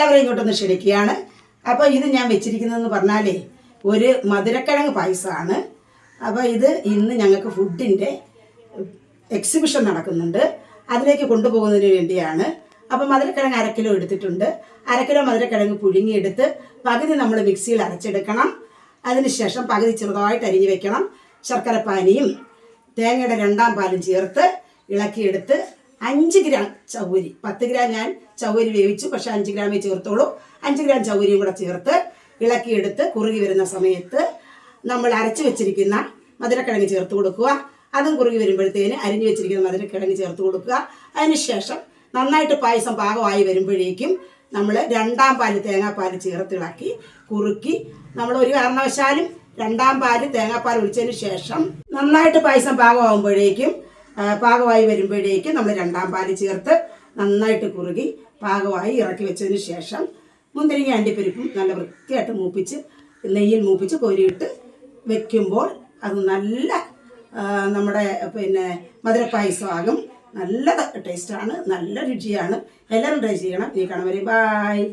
എല്ലാവരെയും ഇങ്ങോട്ടൊന്ന് ക്ഷണിക്കുകയാണ്. അപ്പോൾ ഇത് ഞാൻ വെച്ചിരിക്കുന്നതെന്ന് പറഞ്ഞാലേ ഒരു മധുരക്കിഴങ്ങ് പായസമാണ്. അപ്പോൾ ഇത് ഇന്ന് ഞങ്ങൾക്ക് ഫുഡിന്റെ എക്സിബിഷൻ നടക്കുന്നുണ്ട്. അതിലേക്ക് കൊണ്ടുപോകുന്നതിന് വേണ്ടിയാണ്. അപ്പോൾ മധുരക്കിഴങ്ങ് അര കിലോ എടുത്തിട്ടുണ്ട്. അര കിലോ മധുരക്കിഴങ്ങ് പുഴുങ്ങിയെടുത്ത് പകുതി നമ്മൾ മിക്സിയിൽ അരച്ചെടുക്കണം. അതിനുശേഷം പകുതി ചെറുതായിട്ട് അരിഞ്ഞു വെക്കണം. ശർക്കരപ്പാനിയും തേങ്ങയുടെ രണ്ടാം പാലും ചേർത്ത് ഇളക്കിയെടുത്ത് അഞ്ച് ഗ്രാം ചൗരി പത്ത് ഗ്രാം ഞാൻ ചൗരി വേവിച്ചു. പക്ഷെ അഞ്ച് ഗ്രാമേ ചേർത്തോളൂ. അഞ്ച് ഗ്രാം ചൗരിയും കൂടെ ചേർത്ത് ഇളക്കിയെടുത്ത് കുറുകി വരുന്ന സമയത്ത് നമ്മൾ അരച്ചു വെച്ചിരിക്കുന്ന മധുരക്കിഴങ്ങ് ചേർത്ത് കൊടുക്കുക. അതും കുറുകി വരുമ്പോഴത്തേന് അരിഞ്ഞു വെച്ചിരിക്കുന്ന മധുരക്കിഴങ്ങ് ചേർത്ത് കൊടുക്കുക. അതിനുശേഷം നന്നായിട്ട് പായസം പാകമായി വരുമ്പോഴേക്കും നമ്മൾ രണ്ടാം പാൽ തേങ്ങാപ്പാൽ ചേർത്തിളക്കി കുറുക്കി നമ്മൾ ഒരു കാരണവശാലും രണ്ടാം പാൽ തേങ്ങാപ്പാൽ ഒഴിച്ചതിന് ശേഷം നന്നായിട്ട് പായസം പാകമാകുമ്പോഴേക്കും പാകമായി വരുമ്പോഴേക്കും നമ്മൾ രണ്ടാം പാൽ ചേർത്ത് നന്നായിട്ട് കുറുകി പാകമായി ഇറക്കി വെച്ചതിന് ശേഷം മുന്തിരിങ്ങ അണ്ടിപ്പരിപ്പും നല്ല വൃത്തിയായിട്ട് മൂപ്പിച്ച് നെയ്യിൽ മൂപ്പിച്ച് കോരിയിട്ട് വെക്കുമ്പോൾ അത് നല്ല നമ്മുടെ പിന്നെ മധുരപ്പായസമാകും. നല്ല ടേസ്റ്റാണ് നല്ല രുചിയാണ്. എല്ലാവരും ട്രൈ ചെയ്യണം. ഈ വരും ബായ്